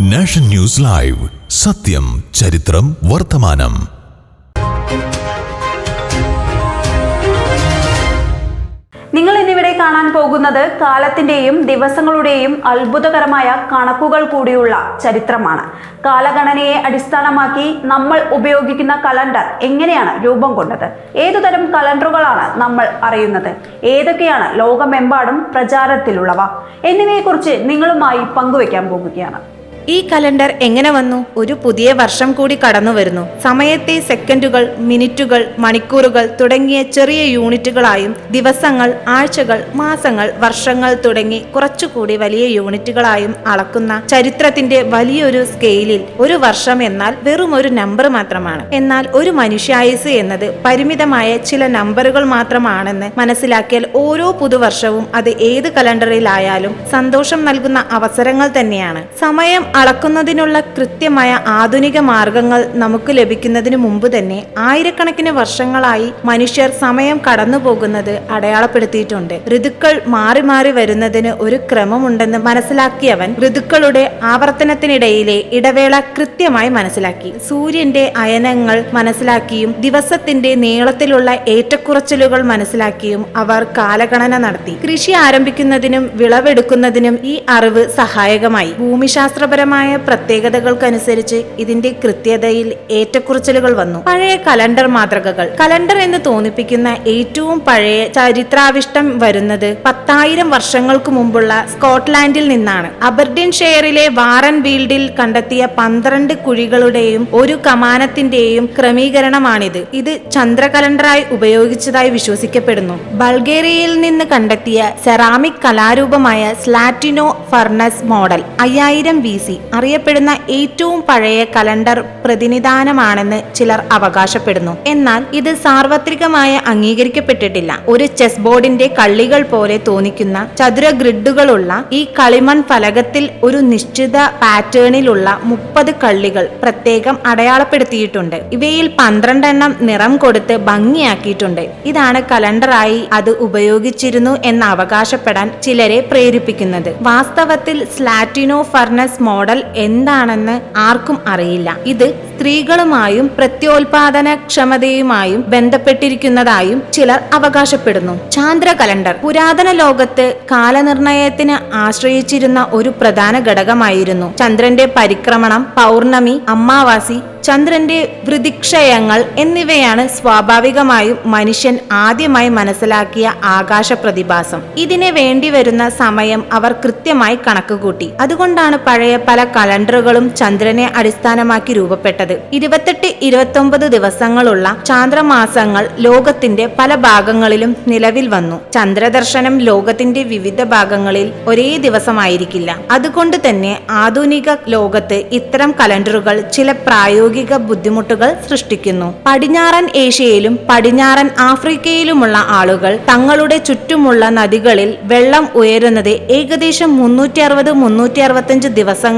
Nation news live. സത്യം ചരിത്രം വർത്തമാനം. നിങ്ങൾ ഇന്നിവിടെ കാണാൻ പോകുന്നത് കാലത്തിന്റെയും ദിവസങ്ങളുടെയും അത്ഭുതകരമായ കണക്കുകൾ കൂടിയുള്ള ചരിത്രമാണ്. കാലഗണനയെ അടിസ്ഥാനമാക്കി നമ്മൾ ഉപയോഗിക്കുന്ന കലണ്ടർ എങ്ങനെയാണ് രൂപം കൊണ്ടത്? ഏതുതരം കലണ്ടറുകളാണ് നമ്മൾ അറിയുന്നത്? ഏതൊക്കെയാണ് ലോകമെമ്പാടും പ്രചാരത്തിലുള്ളവ? എന്നിവയെക്കുറിച്ച് നിങ്ങളുമായി പങ്കുവയ്ക്കാൻ പോകുകയാണ്. ഈ കലണ്ടർ എങ്ങനെ വന്നു? ഒരു പുതിയ വർഷം കൂടി കടന്നു വരുന്നു. സമയത്തെ സെക്കൻഡുകൾ മിനിറ്റുകൾ മണിക്കൂറുകൾ തുടങ്ങിയ ചെറിയ യൂണിറ്റുകളായും ദിവസങ്ങൾ ആഴ്ചകൾ മാസങ്ങൾ വർഷങ്ങൾ തുടങ്ങി കുറച്ചുകൂടി വലിയ യൂണിറ്റുകളായും അളക്കുന്ന ചരിത്രത്തിന്റെ വലിയൊരു സ്കെയിലിൽ ഒരു വർഷം എന്നാൽ വെറും ഒരു നമ്പർ മാത്രമാണ്. എന്നാൽ ഒരു മനുഷ്യായുസ് എന്നത് പരിമിതമായ ചില നമ്പറുകൾ മാത്രമാണെന്ന് മനസ്സിലാക്കിയാൽ ഓരോ പുതുവർഷവും അത് ഏത് കലണ്ടറിലായാലും സന്തോഷം നൽകുന്ന അവസരങ്ങൾ തന്നെയാണ്. സമയം അളക്കുന്നതിനുള്ള കൃത്യമായ ആധുനിക മാർഗങ്ങൾ നമുക്ക് ലഭിക്കുന്നതിന് മുമ്പ് തന്നെ ആയിരക്കണക്കിന് വർഷങ്ങളായി മനുഷ്യർ സമയം കടന്നുപോകുന്നത് അടയാളപ്പെടുത്തിയിട്ടുണ്ട്. ഋതുക്കൾ മാറി മാറി വരുന്നതിന് ഒരു ക്രമമുണ്ടെന്ന് മനസ്സിലാക്കിയവൻ ഋതുക്കളുടെ ആവർത്തനത്തിനിടയിലെ ഇടവേള കൃത്യമായി മനസ്സിലാക്കി. സൂര്യന്റെ അയനങ്ങൾ മനസ്സിലാക്കിയും ദിവസത്തിന്റെ നീളത്തിലുള്ള ഏറ്റക്കുറച്ചിലുകൾ മനസ്സിലാക്കിയും അവർ കാലഗണന നടത്തി. കൃഷി ആരംഭിക്കുന്നതിനും വിളവെടുക്കുന്നതിനും ഈ അറിവ് സഹായകമായി. ഭൂമിശാസ്ത്രപരമായ പ്രത്യേകതകൾക്കനുസരിച്ച് ഇതിന്റെ കൃത്യതയിൽ ഏറ്റക്കുറച്ചിലുകൾ വന്നു. പഴയ കലണ്ടർ മാതൃകകൾ. കലണ്ടർ എന്ന് തോന്നിപ്പിക്കുന്ന ഏറ്റവും പഴയ ചരിത്രാവിഷ്ടം വരുന്നത് പത്തായിരം വർഷങ്ങൾക്ക് മുമ്പുള്ള സ്കോട്ട്ലാൻഡിൽ നിന്നാണ്. അബർഡിൻ ഷെയറിലെ വാറൻ ബീൽഡിൽ കണ്ടെത്തിയ പന്ത്രണ്ട് കുഴികളുടെയും ഒരു കമാനത്തിന്റെയും ക്രമീകരണമാണിത്. ഇത് ചന്ദ്ര കലണ്ടറായി ഉപയോഗിച്ചതായി വിശ്വസിക്കപ്പെടുന്നു. ബൾഗേറിയയിൽ നിന്ന് കണ്ടെത്തിയ സെറാമിക് കലാരൂപമായ സ്ലാറ്റിനോ ഫർണസ് മോഡൽ. അയ്യായിരം ബി സി അറിയപ്പെടുന്ന ഏറ്റവും പഴയ കലണ്ടർ പ്രതിനിധാനമാണെന്ന് ചിലർ അവകാശപ്പെടുന്നു. എന്നാൽ ഇത് സാർവത്രികമായി അംഗീകരിക്കപ്പെട്ടിട്ടില്ല. ഒരു ചെസ് ബോർഡിന്റെ കള്ളികൾ പോലെ തോന്നിക്കുന്ന ചതുര ഗ്രിഡുകളുള്ള ഈ കളിമൺ ഫലകത്തിൽ ഒരു നിശ്ചിത പാറ്റേണിലുള്ള മുപ്പത് കള്ളികൾ പ്രത്യേകം അടയാളപ്പെടുത്തിയിട്ടുണ്ട്. ഇവയിൽ പന്ത്രണ്ടെണ്ണം നിറം കൊടുത്ത് ഭംഗിയാക്കിയിട്ടുണ്ട്. ഇതാണ് കലണ്ടറായി അത് ഉപയോഗിച്ചിരുന്നു എന്ന് അവകാശപ്പെടാൻ ചിലരെ പ്രേരിപ്പിക്കുന്നത്. വാസ്തവത്തിൽ സ്ലാറ്റിനോ ഫർണസ് മോഡൽ എന്താണെന്ന് ആർക്കും അറിയില്ല. ഇത് സ്ത്രീകളുമായും പ്രത്യോൽപാദനക്ഷമതയുമായും ബന്ധപ്പെട്ടിരിക്കുന്നതായും ചിലർ അവകാശപ്പെടുന്നു. ചാന്ദ്ര കലണ്ടർ പുരാതന ലോകത്ത് കാലനിർണയത്തിന് ആശ്രയിച്ചിരുന്ന ഒരു പ്രധാന ഘടകമായിരുന്നു. ചന്ദ്രന്റെ പരിക്രമണം പൗർണമി അമാവാസി ചന്ദ്രന്റെ വൃതിക്ഷയങ്ങൾ എന്നിവയാണ് സ്വാഭാവികമായും മനുഷ്യൻ ആദ്യമായി മനസ്സിലാക്കിയ ആകാശ പ്രതിഭാസം. ഇതിനെ വേണ്ടി വരുന്ന സമയം അവർ കൃത്യമായി കണക്കുകൂട്ടി. അതുകൊണ്ടാണ് പഴയ പല കലണ്ടറുകളും ചന്ദ്രനെ അടിസ്ഥാനമാക്കി രൂപപ്പെട്ടത്. ഇരുപത്തെട്ട് ഇരുപത്തൊമ്പത് ദിവസങ്ങളുള്ള ചാന്ദ്രമാസങ്ങൾ ലോകത്തിന്റെ പല ഭാഗങ്ങളിലും നിലവിൽ വന്നു. ചന്ദ്രദർശനം ലോകത്തിന്റെ വിവിധ ഭാഗങ്ങളിൽ ഒരേ ദിവസമായിരിക്കില്ല. അതുകൊണ്ട് തന്നെ ആധുനിക ലോകത്ത് ഇത്തരം കലണ്ടറുകൾ ചില പ്രായോഗിക ബുദ്ധിമുട്ടുകൾ സൃഷ്ടിക്കുന്നു. പടിഞ്ഞാറൻ ഏഷ്യയിലും പടിഞ്ഞാറൻ ആഫ്രിക്കയിലുമുള്ള ആളുകൾ തങ്ങളുടെ ചുറ്റുമുള്ള നദികളിൽ വെള്ളം ഉയരുന്നത് ഏകദേശം മുന്നൂറ്റി അറുപത് മുന്നൂറ്റി അറുപത്തഞ്ച്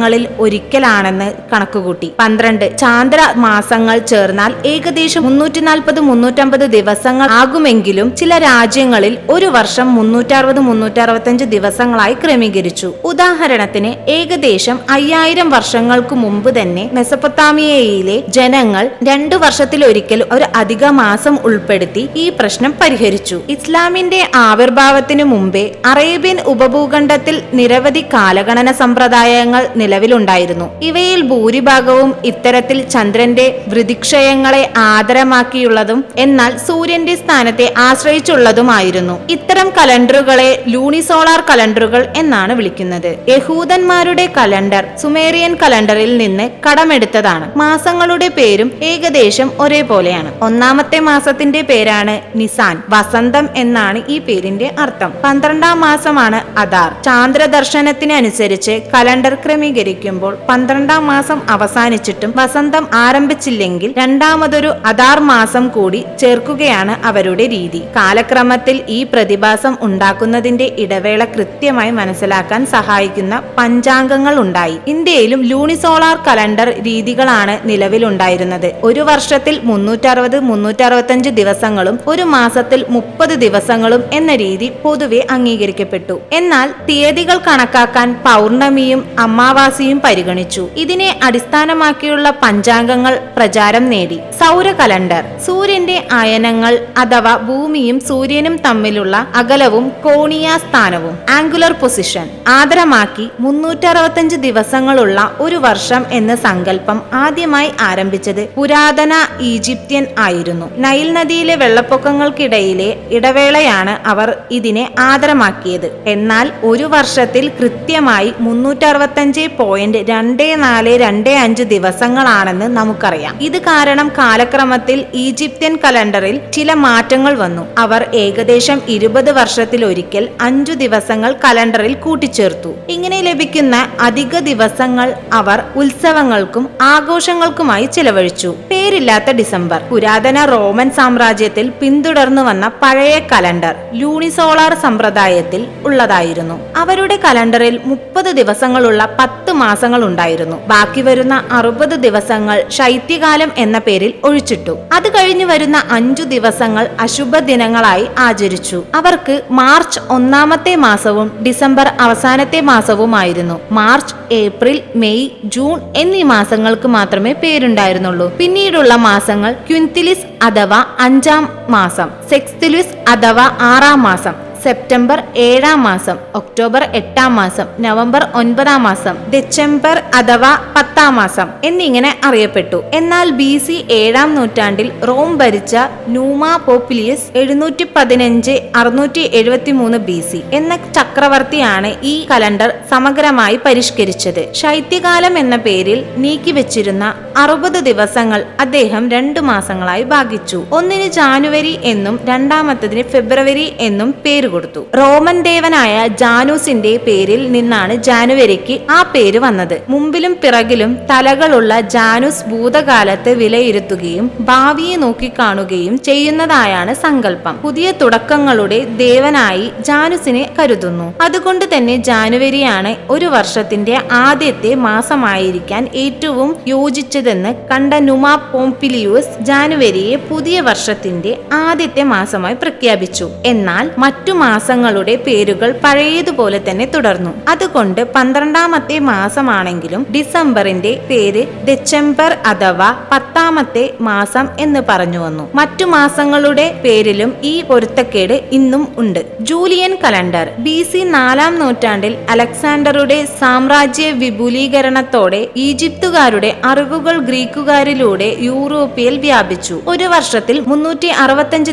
ദിവസങ്ങളിൽ ഒരിക്കലാണെന്ന് കണക്കുകൂട്ടി. പന്ത്രണ്ട് ചാന്ദ്ര മാസങ്ങൾ ചേർന്നാൽ ഏകദേശം മുന്നൂറ്റി നാൽപ്പത് മുന്നൂറ്റമ്പത് ദിവസങ്ങൾ ആകുമെങ്കിലും ചില രാജ്യങ്ങളിൽ ഒരു വർഷം മുന്നൂറ്ററുപത് മുന്നൂറ്റി അറുപത്തഞ്ച് ദിവസങ്ങളായി ക്രമീകരിച്ചു. ഉദാഹരണത്തിന് ഏകദേശം അയ്യായിരം വർഷങ്ങൾക്ക് മുമ്പ് തന്നെ മെസപ്പൊത്താമിയയിലെ ജനങ്ങൾ രണ്ടു വർഷത്തിലൊരിക്കൽ ഒരു അധിക മാസം ഉൾപ്പെടുത്തി ഈ പ്രശ്നം പരിഹരിച്ചു. ഇസ്ലാമിന്റെ ആവിർഭാവത്തിനു മുമ്പേ അറേബ്യൻ ഉപഭൂഖണ്ഡത്തിൽ നിരവധി കാലഗണന സമ്പ്രദായങ്ങൾ നിലവിലുണ്ടായിരുന്നു. ഇവയിൽ ഭൂരിഭാഗവും ഇത്തരത്തിൽ ചന്ദ്രന്റെ വൃതിക്ഷയങ്ങളെ ആദരമാക്കിയുള്ളതും എന്നാൽ സൂര്യന്റെ സ്ഥാനത്തെ ആശ്രയിച്ചുള്ളതുമായിരുന്നു. ഇത്തരം കലണ്ടറുകളെ ലൂണിസോളാർ കലണ്ടറുകൾ എന്നാണ് വിളിക്കുന്നത്. യഹൂദന്മാരുടെ കലണ്ടർ സുമേറിയൻ കലണ്ടറിൽ നിന്ന് കടമെടുത്തതാണ്. മാസങ്ങളുടെ പേരും ഏകദേശം ഒരേപോലെയാണ്. ഒന്നാമത്തെ മാസത്തിന്റെ പേരാണ് നിസാൻ വസന്തം എന്നാണ് ഈ പേരിന്റെ അർത്ഥം. പന്ത്രണ്ടാം മാസമാണ് അദാർ. ചാന്ദ്രദർശനത്തിനനുസരിച്ച് കലണ്ടർ ക്രമീകരിക്കുമ്പോൾ പന്ത്രണ്ടാം മാസം അവസാനിച്ചിട്ടും വസന്തം ആരംഭിച്ചില്ലെങ്കിൽ രണ്ടാമതൊരു അതാർ മാസം കൂടി ചേർക്കുകയാണ് അവരുടെ രീതി. കാലക്രമത്തിൽ ഈ പ്രതിഭാസം ഉണ്ടാക്കുന്നതിന്റെ ഇടവേള കൃത്യമായി മനസ്സിലാക്കാൻ സഹായിക്കുന്ന പഞ്ചാംഗങ്ങൾ ഉണ്ടായി. ഇന്ത്യയിലും ലൂണിസോളാർ കലണ്ടർ രീതികളാണ് നിലവിലുണ്ടായിരുന്നത്. ഒരു വർഷത്തിൽ മുന്നൂറ്ററുപത് മുന്നൂറ്ററുപത്തഞ്ച് ദിവസങ്ങളും ഒരു മാസത്തിൽ മുപ്പത് ദിവസങ്ങളും എന്ന രീതി പൊതുവെ അംഗീകരിക്കപ്പെട്ടു. എന്നാൽ തീയതികൾ കണക്കാക്കാൻ പൗർണമിയും അമാവാസി വിശ്വാസിയും പരിഗണിച്ചു. ഇതിനെ അടിസ്ഥാനമാക്കിയുള്ള പഞ്ചാംഗങ്ങൾ പ്രചാരം നേടി. സൗര കലണ്ടർ സൂര്യന്റെ അയനങ്ങൾ അഥവാ ഭൂമിയും സൂര്യനും തമ്മിലുള്ള അകലവും കോണിയ സ്ഥാനവും. Angular position. ആദരമാക്കി മുന്നൂറ്ററുപത്തഞ്ച് ദിവസങ്ങളുള്ള ഒരു വർഷം എന്ന സങ്കല്പം ആദ്യമായി ആരംഭിച്ചത് പുരാതന ഈജിപ്ത്യൻ ആയിരുന്നു. നൈൽ നദിയിലെ വെള്ളപ്പൊക്കങ്ങൾക്കിടയിലെ ഇടവേളയാണ് അവർ ഇതിനെ ആദരമാക്കിയത്. എന്നാൽ ഒരു വർഷത്തിൽ കൃത്യമായി മുന്നൂറ്ററുപത്തഞ്ച് പോയിന്റ് രണ്ട് നാല് രണ്ട് അഞ്ച് ദിവസങ്ങളാണെന്ന് നമുക്കറിയാം. ഇത് കാരണം കാലക്രമത്തിൽ ഈജിപ്ത്യൻ കലണ്ടറിൽ ചില മാറ്റങ്ങൾ വന്നു. അവർ ഏകദേശം ഇരുപത് വർഷത്തിലൊരിക്കൽ അഞ്ചു ദിവസങ്ങൾ കലണ്ടറിൽ കൂട്ടിച്ചേർത്തു. ഇങ്ങനെ ലഭിക്കുന്ന അധിക ദിവസങ്ങൾ അവർ ഉത്സവങ്ങൾക്കും ആഘോഷങ്ങൾക്കുമായി ചിലവഴിച്ചു. പേരില്ലാത്ത ഡിസംബർ. പുരാതന റോമൻ സാമ്രാജ്യത്തിൽ പിന്തുടർന്നു വന്ന പഴയ കലണ്ടർ ലൂണിസോളാർ സമ്പ്രദായത്തിൽ ഉള്ളതായിരുന്നു. അവരുടെ കലണ്ടറിൽ മുപ്പത് ദിവസങ്ങളുള്ള പത്ത് മാസങ്ങൾ ഉണ്ടായിരുന്നു ബാക്കി വരുന്ന അറുപത് ദിവസങ്ങൾ ശൈത്യകാലം എന്ന പേരിൽ ഒഴിച്ചിട്ടു. അത് കഴിഞ്ഞു വരുന്ന അഞ്ചു ദിവസങ്ങൾ അശുഭ ദിനങ്ങളായി ആചരിച്ചു. അവർക്ക് മാർച്ച് ഒന്നാമത്തെ മാസവും ഡിസംബർ അവസാനത്തെ മാസവുമായിരുന്നു. മാർച്ച് ഏപ്രിൽ മെയ് ജൂൺ എന്നീ മാസങ്ങൾക്ക് മാത്രമേ പേരുണ്ടായിരുന്നുള്ളൂ. പിന്നീടുള്ള മാസങ്ങൾ ക്വിൻതിലിസ് അഥവാ അഞ്ചാം മാസം സെക്സ്തിലിസ് അഥവാ ആറാം മാസം സെപ്റ്റംബർ ഏഴാം മാസം ഒക്ടോബർ എട്ടാം മാസം നവംബർ ഒൻപതാം മാസം ഡിസംബർ അഥവാ പത്താം മാസം എന്നിങ്ങനെ അറിയപ്പെട്ടു. എന്നാൽ ബി സി ഏഴാം നൂറ്റാണ്ടിൽ റോം ഭരിച്ച നൂമ പോപ്പിലിയസ് എഴുന്നൂറ്റി പതിനഞ്ച് അറുന്നൂറ്റി എഴുപത്തി മൂന്ന് ബി സി എന്ന ചക്രവർത്തിയാണ് ഈ കലണ്ടർ സമഗ്രമായി പരിഷ്കരിച്ചത്. ശൈത്യകാലം എന്ന പേരിൽ നീക്കിവെച്ചിരുന്ന അറുപത് ദിവസങ്ങൾ അദ്ദേഹം രണ്ടു മാസങ്ങളായി ഭാഗിച്ചു. ഒന്നിന് ജാനുവരി എന്നും രണ്ടാമത്തതിന് ഫെബ്രുവരി എന്നും പേര് കൊടുത്തു. റോമൻ ദേവനായ ജാനൂസിന്റെ പേരിൽ നിന്നാണ് ജാനുവരിക്ക് ആ പേര് വന്നത്. മുമ്പിലും പിറകിലും തലകളുള്ള ജാനുസ് ഭൂതകാലത്ത് വിലയിരുത്തുകയും ഭാവിയെ നോക്കിക്കാണുകയും ചെയ്യുന്നതായാണ് സങ്കല്പം. പുതിയ തുടക്കങ്ങളുടെ ദേവനായി ജാനുസിനെ കരുതുന്നു. അതുകൊണ്ട് തന്നെ ജാനുവരിയാണ് ഒരു വർഷത്തിന്റെ ആദ്യത്തെ മാസമായിരിക്കാൻ ഏറ്റവും യോജിച്ചതെന്ന് കണ്ട നുമാ പോംപിലിയൂസ് ജാനുവരിയെ പുതിയ വർഷത്തിന്റെ ആദ്യത്തെ മാസമായി പ്രഖ്യാപിച്ചു. എന്നാൽ മറ്റു മാസങ്ങളുടെ പേരുകൾ പഴയതുപോലെ തന്നെ തുടർന്നു. അതുകൊണ്ട് പന്ത്രണ്ടാമത്തെ മാസമാണെങ്കിലും ഡിസംബറിന്റെ പേര് ഡെച്ചംബർ അഥവാ പത്താമത്തെ മാസം എന്ന് പറഞ്ഞു വന്നു. മറ്റു മാസങ്ങളുടെ പേരിലും ഈ പൊരുത്തക്കേട് ഇന്നും ഉണ്ട്. Julian calendar. ബി സി നാലാം നൂറ്റാണ്ടിൽ അലക്സാണ്ടറുടെ സാമ്രാജ്യ വിപുലീകരണത്തോടെ ഈജിപ്തുകാരുടെ അറിവുകൾ ഗ്രീക്കുകാരിലൂടെ യൂറോപ്പിൽ വ്യാപിച്ചു. ഒരു വർഷത്തിൽ മുന്നൂറ്റി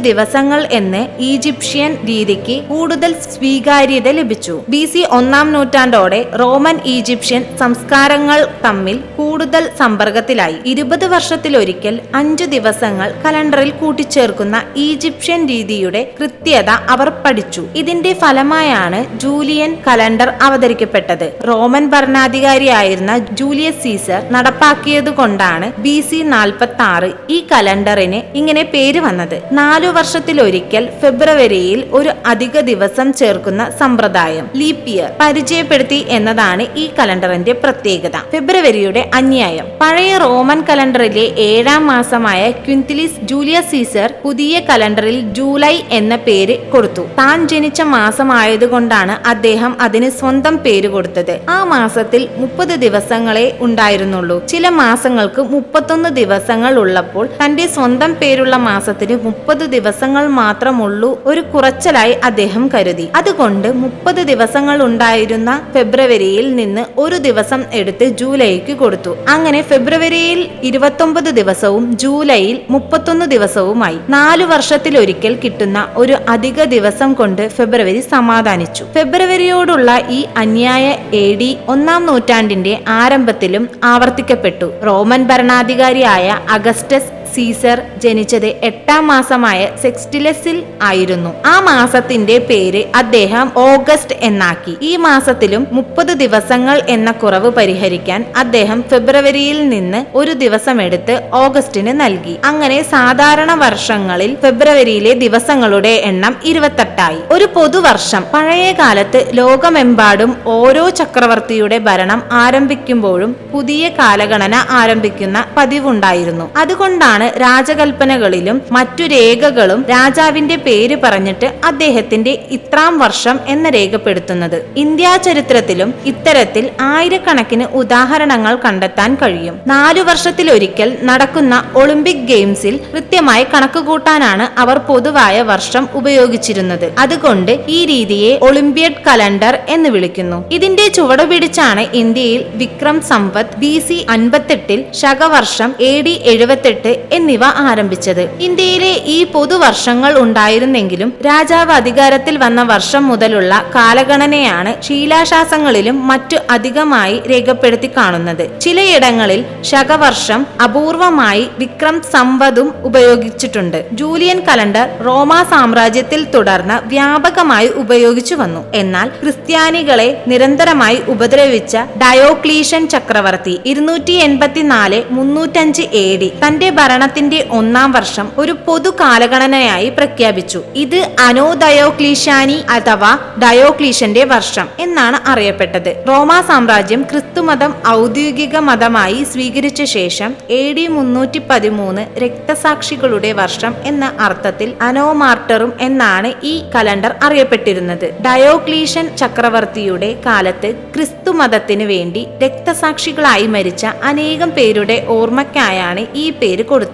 ദിവസങ്ങൾ എന്ന് ഈജിപ്ഷ്യൻ രീതിക്ക് കൂടുതൽ സ്വീകാര്യത ലഭിച്ചു. ബി സി ഒന്നാം നൂറ്റാണ്ടോടെ റോമൻ ഈജിപ്ഷ്യൻ സംസ്കാരങ്ങൾ തമ്മിൽ കൂടുതൽ സമ്പർക്കത്തിലായി. ഇരുപത് വർഷത്തിലൊരിക്കൽ അഞ്ചു ദിവസങ്ങൾ കലണ്ടറിൽ കൂട്ടിച്ചേർക്കുന്ന ഈജിപ്ഷ്യൻ രീതിയുടെ കൃത്യത അവർ പഠിച്ചു. ഇതിന്റെ ഫലമായാണ് ജൂലിയൻ കലണ്ടർ അവതരിക്കപ്പെട്ടത്. റോമൻ ഭരണാധികാരിയായിരുന്ന ജൂലിയസ് സീസർ നടപ്പാക്കിയത് കൊണ്ടാണ് ബി സി നാൽപ്പത്തി ആറ് ഈ കലണ്ടറിന് ഇങ്ങനെ പേര് വന്നത്. നാലു വർഷത്തിലൊരിക്കൽ ഫെബ്രുവരിയിൽ ഒരു അധിക ദിവസം ചേർക്കുന്ന സമ്പ്രദായം ലീപ് ഇയർ പരിചയപ്പെടുത്തി എന്നതാണ് ഈ കലണ്ടറിന്റെ പ്രത്യേകത. ഫെബ്രുവരിയുടെ അന്യായം. പഴയ റോമൻ കലണ്ടറിലെ ഏഴാം മാസമായ ക്വിന്തിലിസ് ജൂലിയസ് സീസർ പുതിയ കലണ്ടറിൽ ജൂലൈ എന്ന പേര് കൊടുത്തു. താൻ ജനിച്ച മാസമായതുകൊണ്ടാണ് അദ്ദേഹം അതിന് സ്വന്തം പേര് കൊടുത്തത്. ആ മാസത്തിൽ മുപ്പത് ദിവസങ്ങളെ ഉണ്ടായിരുന്നുള്ളൂ. ചില മാസങ്ങൾക്ക് മുപ്പത്തൊന്ന് ദിവസങ്ങൾ ഉള്ളപ്പോൾ തന്റെ സ്വന്തം പേരുള്ള മാസത്തിന് മുപ്പത് ദിവസങ്ങൾ മാത്രമുള്ളൂ. ഒരു കുറച്ചലായി അദ്ദേഹം കരുതി. അതുകൊണ്ട് മുപ്പത് ദിവസങ്ങൾ ഉണ്ടായിരുന്ന ഫെബ്രുവരിയിൽ നിന്ന് ഒരു ദിവസം എടുത്ത് ജൂലൈക്ക് കൊടുത്തു. അങ്ങനെ ഫെബ്രുവരിയിൽ ഇരുപത്തൊമ്പത് ദിവസവും ജൂലൈയിൽ മുപ്പത്തൊന്ന് ദിവസവുമായി നാലു വർഷത്തിലൊരിക്കൽ കിട്ടുന്ന ഒരു അധിക ദിവസം കൊണ്ട് ഫെബ്രുവരി സമാധാനിച്ചു. ഫെബ്രുവരിയോടുള്ള ഈ അന്യായ എ ഡി ഒന്നാം നൂറ്റാണ്ടിന്റെ ആരംഭത്തിലും ആവർത്തിക്കപ്പെട്ടു. റോമൻ ഭരണാധികാരിയായ അഗസ്റ്റസ് സീസർ ജനിച്ചത് എട്ടാം മാസമായ സെക്സ്റ്റിലസിൽ ആയിരുന്നു. ആ മാസത്തിന്റെ പേര് അദ്ദേഹം ഓഗസ്റ്റ് എന്നാക്കി. ഈ മാസത്തിലും മുപ്പത് ദിവസങ്ങൾ എന്ന കുറവ് പരിഹരിക്കാൻ അദ്ദേഹം ഫെബ്രുവരിയിൽ നിന്ന് ഒരു ദിവസം എടുത്ത് ഓഗസ്റ്റിന് നൽകി. അങ്ങനെ സാധാരണ വർഷങ്ങളിൽ ഫെബ്രുവരിയിലെ ദിവസങ്ങളുടെ എണ്ണം ഇരുപത്തെട്ടായി. ഒരു പൊതുവർഷം പഴയ കാലത്ത് ലോകമെമ്പാടും ഓരോ ചക്രവർത്തിയുടെ ഭരണം ആരംഭിക്കുമ്പോഴും പുതിയ കാലഗണന ആരംഭിക്കുന്ന പതിവുണ്ടായിരുന്നു. അതുകൊണ്ടാണ് തുടർന്നാണ് രാജകൽപ്പനകളിലും മറ്റു രേഖകളും രാജാവിന്റെ പേര് പറഞ്ഞിട്ട് അദ്ദേഹത്തിന്റെ ഇത്രാം വർഷം എന്ന് രേഖപ്പെടുത്തുന്നത്. ഇന്ത്യാ ചരിത്രത്തിലും ഇത്തരത്തിൽ ആയിരക്കണക്കിന് ഉദാഹരണങ്ങൾ കണ്ടെത്താൻ കഴിയും. നാലു വർഷത്തിലൊരിക്കൽ നടക്കുന്ന ഒളിമ്പിക് ഗെയിംസിൽ കൃത്യമായി കണക്കുകൂട്ടാനാണ് അവർ പൊതുവായ വർഷം ഉപയോഗിച്ചിരുന്നത്. അതുകൊണ്ട് ഈ രീതിയെ ഒളിമ്പിയഡ് കലണ്ടർ എന്ന് വിളിക്കുന്നു. ഇതിന്റെ ചുവട് പിടിച്ചാണ് ഇന്ത്യയിൽ വിക്രം സമ്പത്ത് ബി സി അൻപത്തെട്ടിൽ ശകവർഷം എ ഡി എഴുപത്തെട്ട് എന്നിവ ആരംഭിച്ചത്. ഇന്ത്യയിലെ ഈ പൊതുവർഷങ്ങൾ ഉണ്ടായിരുന്നെങ്കിലും രാജാവ് അധികാരത്തിൽ വന്ന വർഷം മുതലുള്ള കാലഗണനയാണ് ശീലാശാസങ്ങളിലും മറ്റു അധികമായി രേഖപ്പെടുത്തി കാണുന്നത്. ചിലയിടങ്ങളിൽ ശകവർഷം അപൂർവമായി വിക്രം സംവതും ഉപയോഗിച്ചിട്ടുണ്ട്. ജൂലിയൻ കലണ്ടർ റോമാ സാമ്രാജ്യത്തിൽ തുടർന്ന് വ്യാപകമായി ഉപയോഗിച്ചു വന്നു. എന്നാൽ ക്രിസ്ത്യാനികളെ നിരന്തരമായി ഉപദ്രവിച്ച ഡയോക്ലീഷ്യൻ ചക്രവർത്തി ഇരുന്നൂറ്റി എൺപത്തിനാല് മുന്നൂറ്റഞ്ച് എ ഡി തന്റെ ഭരണത്തിന്റെ ഒന്നാം വർഷം ഒരു പൊതു കാലഗണനയായി പ്രഖ്യാപിച്ചു. ഇത് അനോ ഡയോക്ലീഷ്യാനി അഥവാ ഡയോക്ലീഷന്റെ വർഷം എന്നാണ് അറിയപ്പെട്ടത്. റോമാ സാമ്രാജ്യം ക്രിസ്തുമതം ഔദ്യോഗിക മതമായി സ്വീകരിച്ച ശേഷം എ ഡി മുന്നൂറ്റി പതിമൂന്ന് രക്തസാക്ഷികളുടെ വർഷം എന്ന അർത്ഥത്തിൽ അനോമാർട്ടറും എന്നാണ് ഈ കലണ്ടർ അറിയപ്പെട്ടിരുന്നത്. ഡയോക്ലീഷൻ ചക്രവർത്തിയുടെ കാലത്ത് ക്രിസ്തു മതത്തിന് വേണ്ടി രക്തസാക്ഷികളായി മരിച്ച അനേകം പേരുടെ ഓർമ്മയ്ക്കായാണ് ഈ പേര് കൊടുത്തത്.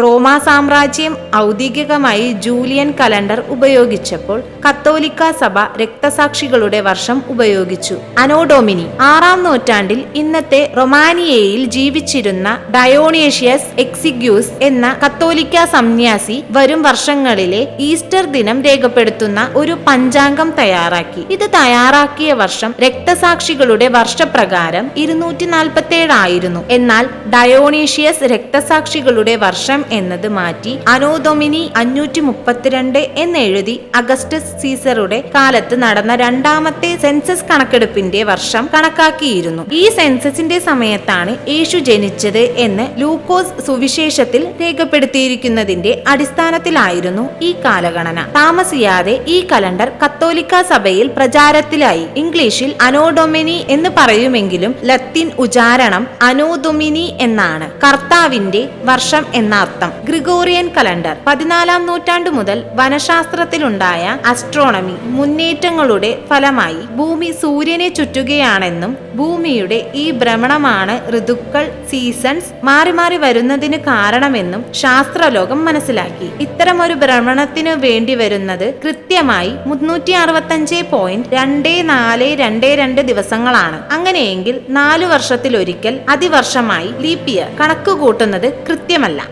റോമാ സാമ്രാജ്യം ഔദ്യോഗികമായി ജൂലിയൻ കലണ്ടർ ഉപയോഗിച്ചപ്പോൾ കത്തോലിക്ക സഭ രക്തസാക്ഷികളുടെ വർഷം ഉപയോഗിച്ചു. അനോഡോമിനി ആറാം നൂറ്റാണ്ടിൽ ഇന്നത്തെ റൊമാനിയയിൽ ജീവിച്ചിരുന്ന ഡയോണേഷ്യസ് എക്സിഗ്യൂസ് എന്ന കത്തോലിക്ക സന്യാസി വരും വർഷങ്ങളിലെ ഈസ്റ്റർ ദിനം രേഖപ്പെടുത്തുന്ന ഒരു പഞ്ചാംഗം തയ്യാറാക്കി. ഇത് തയ്യാറാക്കിയ വർഷം രക്തസാക്ഷികളുടെ വർഷപ്രകാരം ഇരുന്നൂറ്റി നാൽപ്പത്തി ആയിരുന്നു. എന്നാൽ ഡയോണേഷ്യസ് രക്തസാക്ഷികളുടെ വർഷം എന്നത് മാറ്റി അനോദൊമിനി അഞ്ഞൂറ്റി മുപ്പത്തിരണ്ട് എന്നെഴുതി അഗസ്റ്റസ് സീസറുടെ കാലത്ത് നടന്ന രണ്ടാമത്തെ സെൻസസ് കണക്കെടുപ്പിന്റെ വർഷം കണക്കാക്കിയിരുന്നു. ഈ സെൻസസിന്റെ സമയത്താണ് യേശു ജനിച്ചത് എന്ന് ലൂക്കോസ് സുവിശേഷത്തിൽ രേഖപ്പെടുത്തിയിരിക്കുന്നതിന്റെ അടിസ്ഥാനത്തിലായിരുന്നു ഈ കാലഗണന. താമസിയാതെ ഈ കലണ്ടർ കത്തോലിക്ക സഭയിൽ പ്രചാരത്തിലായി. ഇംഗ്ലീഷിൽ അനോഡൊമിനി എന്ന് പറയുമെങ്കിലും ലത്തീൻ ഉച്ചാരണം അനോദൊമിനി എന്നാണ്. കർത്താവിന്റെ വർഷം എന്ന അർത്ഥം. ഗ്രിഗോറിയൻ കലണ്ടർ പതിനാലാം നൂറ്റാണ്ടു മുതൽ വനശാസ്ത്രത്തിലുണ്ടായ അസ്ട്രോണമി മുന്നേറ്റങ്ങളുടെ ഫലമായി ഭൂമി സൂര്യനെ ചുറ്റുകയാണെന്നും ഭൂമിയുടെ ഈ ഭ്രമണമാണ് ഋതുക്കൾ സീസൺസ് മാറി മാറി വരുന്നതിന് കാരണമെന്നും ശാസ്ത്രലോകം മനസ്സിലാക്കി. ഇത്തരമൊരു ഭ്രമണത്തിനു വേണ്ടി വരുന്നത് കൃത്യമായി മുന്നൂറ്റി അറുപത്തഞ്ച് പോയിന്റ് രണ്ട് നാല് രണ്ട് രണ്ട് ദിവസങ്ങളാണ്. അങ്ങനെയെങ്കിൽ നാലു വർഷത്തിലൊരിക്കൽ അതിവർഷമായി ലീപ് ഇയർ കണക്ക് കൂട്ടുന്നത്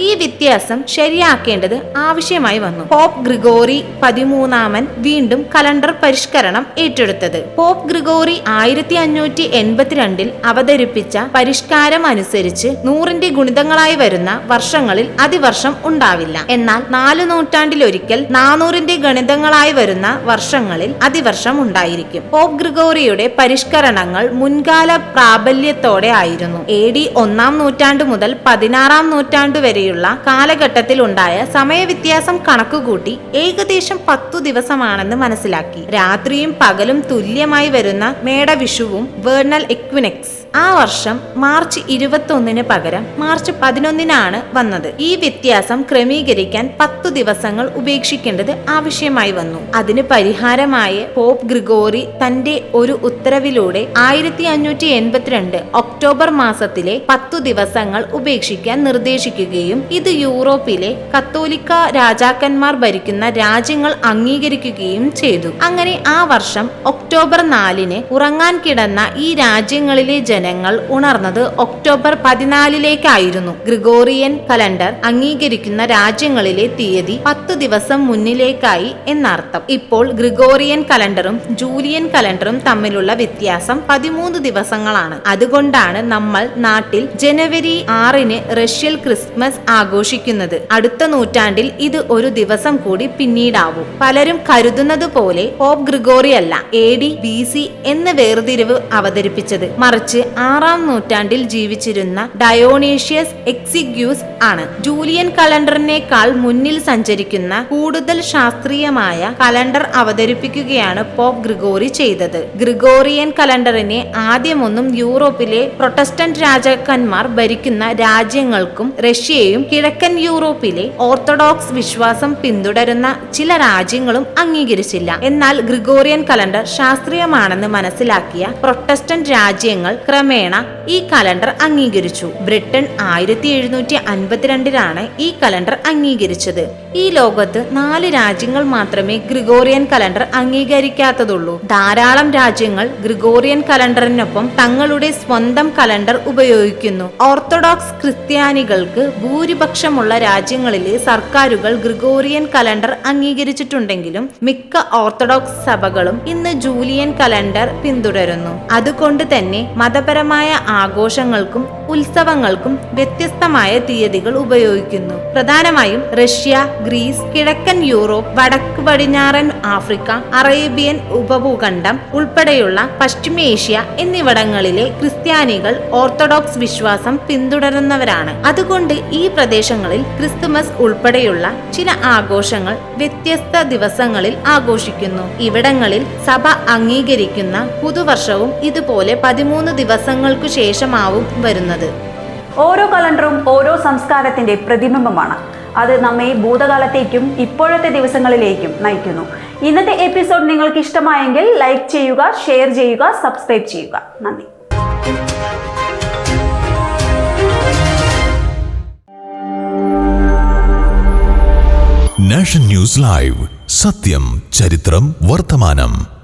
ഈ വ്യത്യാസം ശരിയാക്കേണ്ടത് ആവശ്യമായി വന്നു. പോപ്പ് ഗ്രിഗോറി പതിമൂന്നാമൻ വീണ്ടും കലണ്ടർ പരിഷ്കരണം ഏറ്റെടുത്തത്. പോപ്പ് ഗ്രിഗോറി ആയിരത്തി അഞ്ഞൂറ്റി എൺപത്തിരണ്ടിൽ അവതരിപ്പിച്ച പരിഷ്കാരം അനുസരിച്ച് നൂറിന്റെ ഗുണിതങ്ങളായി വരുന്ന വർഷങ്ങളിൽ അതിവർഷം ഉണ്ടാവില്ല. എന്നാൽ നാല് നൂറ്റാണ്ടിലൊരിക്കൽ നാനൂറിന്റെ ഗണിതങ്ങളായി വരുന്ന വർഷങ്ങളിൽ അതിവർഷം ഉണ്ടായിരിക്കും. പോപ്പ് ഗ്രിഗോറിയുടെ പരിഷ്കരണങ്ങൾ മുൻകാല പ്രാബല്യത്തോടെ ആയിരുന്നു. എ ഡി ഒന്നാം നൂറ്റാണ്ട് മുതൽ പതിനാറാം നൂറ്റാണ്ട് വരെയുള്ള കാലഘട്ടത്തിൽ ഉണ്ടായ സമയവ്യത്യാസം കണക്കുകൂട്ടി ഏകദേശം പത്തു ദിവസമാണെന്ന് മനസ്സിലാക്കി. രാത്രിയും പകലും തുല്യമായി വരുന്ന മേടവിഷുവും വേർണൽ എക്വിനെക്സ്. ആ വർഷം മാർച്ച് ഇരുപത്തൊന്നിന് പകരം മാർച്ച് പതിനൊന്നിനാണ് വന്നത്. ഈ വ്യത്യാസം ക്രമീകരിക്കാൻ പത്തു ദിവസങ്ങൾ ഉപേക്ഷിക്കേണ്ടത് ആവശ്യമായി വന്നു. അതിന് പരിഹാരമായി പോപ്പ് ഗ്രിഗോറി തന്റെ ഒരു ഉത്തരവിലൂടെ ആയിരത്തി അഞ്ഞൂറ്റി എൺപത്തിരണ്ട് ഒക്ടോബർ മാസത്തിലെ പത്തു ദിവസങ്ങൾ ഉപേക്ഷിക്കാൻ നിർദ്ദേശിക്കുകയും ഇത് യൂറോപ്പിലെ കത്തോലിക്ക രാജാക്കന്മാർ ഭരിക്കുന്ന രാജ്യങ്ങൾ അംഗീകരിക്കുകയും ചെയ്തു. അങ്ങനെ ആ വർഷം ഒക്ടോബർ നാലിന് ഉറങ്ങാൻ കിടന്ന ഈ രാജ്യങ്ങളിലെ ജനങ്ങൾ ഉണർന്നത് ഒക്ടോബർ പതിനാലിലേക്കായിരുന്നു. ഗ്രിഗോറിയൻ കലണ്ടർ അംഗീകരിക്കുന്ന രാജ്യങ്ങളിലെ തീയതി പത്ത് ദിവസം മുന്നിലേക്കായി എന്നർത്ഥം. ഇപ്പോൾ ഗ്രിഗോറിയൻ കലണ്ടറും ജൂലിയൻ കലണ്ടറും തമ്മിലുള്ള വ്യത്യാസം പതിമൂന്ന് ദിവസങ്ങളാണ്. അതുകൊണ്ടാണ് നമ്മൾ നാട്ടിൽ ജനുവരി ആറിന് റഷ്യൽ ക്രിസ്മസ് ആഘോഷിക്കുന്നത്. അടുത്ത നൂറ്റാണ്ടിൽ ഇത് ഒരു ദിവസം കൂടി പിന്നീടാവും. പലരും കരുതുന്നത് പോലെ പോപ്പ് ഗ്രിഗോറി അല്ല എ ഡി ബി സി എന്ന വേർതിരിവ് അവതരിപ്പിച്ചത്. മറിച്ച് ആറാം നൂറ്റാണ്ടിൽ ജീവിച്ചിരുന്ന ഡയോണേഷ്യസ് എക്സിഗ്യൂസ് ആണ്. ജൂലിയൻ കലണ്ടറിനേക്കാൾ മുന്നിൽ സഞ്ചരിക്കുന്ന കൂടുതൽ ശാസ്ത്രീയമായ കലണ്ടർ അവതരിപ്പിക്കുകയാണ് പോപ്പ് ഗ്രിഗോറി ചെയ്തത്. ഗ്രിഗോറിയൻ കലണ്ടറിനെ ആദ്യമൊന്നും യൂറോപ്പിലെ പ്രൊട്ടസ്റ്റന്റ് രാജാക്കന്മാർ ഭരിക്കുന്ന രാജ്യങ്ങൾക്കും റഷ്യയ്ക്കും റഷ്യയെയും കിഴക്കൻ യൂറോപ്പിലെ ഓർത്തഡോക്സ് വിശ്വാസം പിന്തുടരുന്ന ചില രാജ്യങ്ങളും അംഗീകരിച്ചില്ല. എന്നാൽ ഗ്രിഗോറിയൻ കലണ്ടർ ശാസ്ത്രീയമാണെന്ന് മനസ്സിലാക്കിയ പ്രൊട്ടസ്റ്റന്റ് രാജ്യങ്ങൾ ക്രമേണ ഈ കലണ്ടർ അംഗീകരിച്ചു. ബ്രിട്ടൻ ആയിരത്തി എഴുന്നൂറ്റി അൻപത്തിരണ്ടിലാണ് ഈ കലണ്ടർ അംഗീകരിച്ചത്. ഈ ലോകത്ത് നാല് രാജ്യങ്ങൾ മാത്രമേ ഗ്രിഗോറിയൻ കലണ്ടർ അംഗീകരിക്കാത്തതുള്ളൂ. ധാരാളം രാജ്യങ്ങൾ ഗ്രിഗോറിയൻ കലണ്ടറിനൊപ്പം തങ്ങളുടെ സ്വന്തം കലണ്ടർ ഉപയോഗിക്കുന്നു. ഓർത്തഡോക്സ് ക്രിസ്ത്യാനികൾക്ക് ഭൂരിപക്ഷമുള്ള രാജ്യങ്ങളിലെ സർക്കാരുകൾ ഗ്രിഗോറിയൻ കലണ്ടർ അംഗീകരിച്ചിട്ടുണ്ടെങ്കിലും മിക്ക ഓർത്തഡോക്സ് സഭകളും ഇന്ന് ജൂലിയൻ കലണ്ടർ പിന്തുടരുന്നു. അതുകൊണ്ട് തന്നെ മതപരമായ ആഘോഷങ്ങൾക്കും ഉത്സവങ്ങൾക്കും വ്യത്യസ്തമായ തീയതികൾ ഉപയോഗിക്കുന്നു. പ്രധാനമായും റഷ്യ ഗ്രീസ് കിഴക്കൻ യൂറോപ്പ് വടക്ക് പടിഞ്ഞാറൻ ആഫ്രിക്ക അറേബ്യൻ ഉപഭൂഖണ്ഡം ഉൾപ്പെടെയുള്ള പശ്ചിമേഷ്യ എന്നിവിടങ്ങളിലെ ക്രിസ്ത്യാനികൾ ഓർത്തഡോക്സ് വിശ്വാസം പിന്തുടരുന്നവരാണ്. അതുകൊണ്ട് ഈ പ്രദേശങ്ങളിൽ ക്രിസ്തുമസ് ഉൾപ്പെടെയുള്ള ചില ആഘോഷങ്ങൾ വ്യത്യസ്ത ദിവസങ്ങളിൽ ആഘോഷിക്കുന്നു. ഇവിടങ്ങളിൽ സഭ അംഗീകരിക്കുന്ന പുതുവർഷവും ഇതുപോലെ പതിമൂന്ന് ദിവസങ്ങൾക്കു ശേഷമാവും വരുന്നത്. ഓരോ കലണ്ടറും ഓരോ സംസ്കാരത്തിന്റെ പ്രതിബിംബമാണ്. അത് നമ്മെ ഭൂതകാലത്തേക്കും ഇപ്പോഴത്തെ ദിവസങ്ങളിലേക്കും നയിക്കുന്നു. ഇന്നത്തെ എപ്പിസോഡ് നിങ്ങൾക്ക് ഇഷ്ടമായെങ്കിൽ ലൈക്ക് ചെയ്യുക ഷെയർ ചെയ്യുക സബ്സ്ക്രൈബ് ചെയ്യുക. നന്ദി. നാഷൻ ന്യൂസ് ലൈവ് സത്യം ചരിത്രം വർത്തമാനം